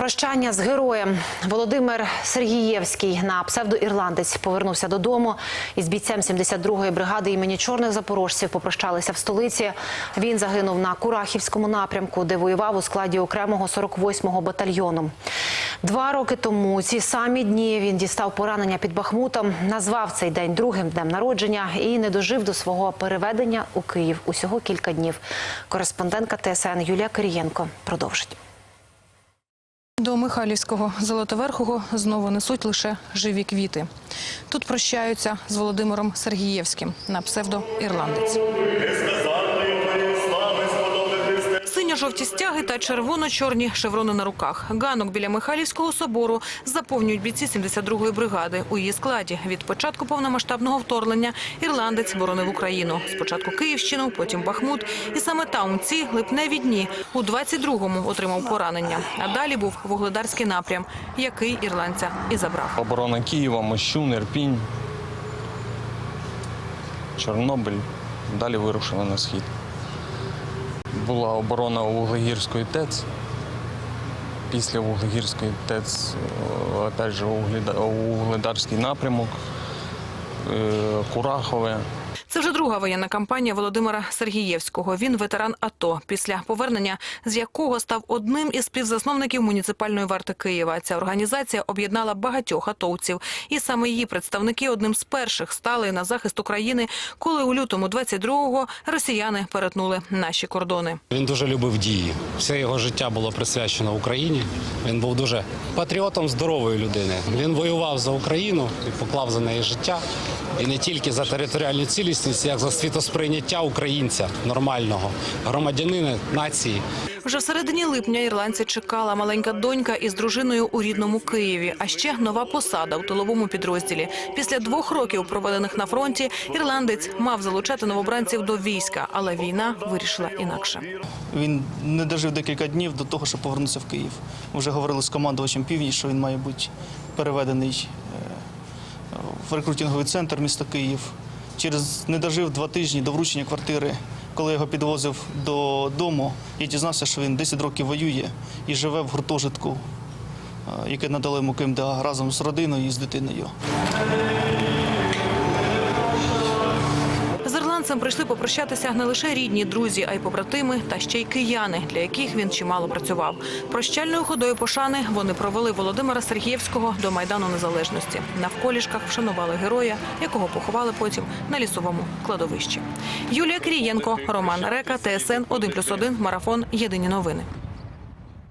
Прощання з героєм Володимир Сергієвський на псевдоірландець повернувся додому. Із бійцем 72-ї бригади імені чорних запорожців попрощалися в столиці. Він загинув на Курахівському напрямку, де воював у складі окремого 48-го батальйону. Два роки тому ці самі дні він дістав поранення під Бахмутом, назвав цей день другим днем народження і не дожив до свого переведення у Київ. Усього кілька днів. Кореспондентка ТСН Юлія Кирієнко продовжить. До Михайлівського Золотоверхого знову несуть лише живі квіти. Тут прощаються з Володимиром Сергієвським на псевдо-ірландець. Синьо-жовті стяги та червоно-чорні шеврони на руках. Ганок біля Михайлівського собору заповнюють бійці 72-ї бригади. У її складі від початку повномасштабного вторгнення ірландець боронив Україну. Спочатку Київщину, потім Бахмут. І саме там у ці липневі дні у 22-му отримав поранення. А далі був вугледарський напрям, який ірландця і забрав. Оборона Києва, Мощун, Ірпінь, Чорнобиль. Далі вирушили на схід. Була оборона Вуглегірської ТЕЦ. Після Вуглегірської ТЕЦ, е, опять же, Угледарський напрямок, е, Курахове. Це вже друга воєнна кампанія Володимира Сергієвського. Він ветеран АТО, після повернення з якого став одним із співзасновників муніципальної варти Києва. Ця організація об'єднала багатьох атовців, і саме її представники одним з перших стали на захист України, коли у лютому 22-го росіяни перетнули наші кордони. Він дуже любив дії. Все його життя було присвячено Україні. Він був дуже патріотом здорової людини. Він воював за Україну і поклав за неї життя. І не тільки за територіальну цілісність, як за світосприйняття українця нормального громадянина нації. Вже в середині липня ірландця чекала маленька донька із дружиною у рідному Києві, а ще нова посада у тиловому підрозділі. Після двох років, проведених на фронті, ірландець мав залучати новобранців до війська, але війна вирішила інакше. Він не дожив декілька днів до того, щоб повернутися в Київ. Вже говорили з командувачем північ, що він має бути переведений е, в рекрутинговий центр міста Київ. Через не дожив два тижні до вручення квартири, коли його підвозив додому, я дізнався, що він 10 років воює і живе в гуртожитку, е, яке надали йому КМДА разом з родиною і з дитиною. З прийшли попрощатися не лише рідні, друзі, а й побратими та ще й кияни, для яких він чимало працював. Прощальною ходою пошани вони провели Володимира Сергієвського до майдану незалежності. Навколішках вшанували героя, якого поховали потім на лісовому кладовищі. Юлія Крієнко, Роман Река, ТСН 1+,1, Марафон. Єдині новини.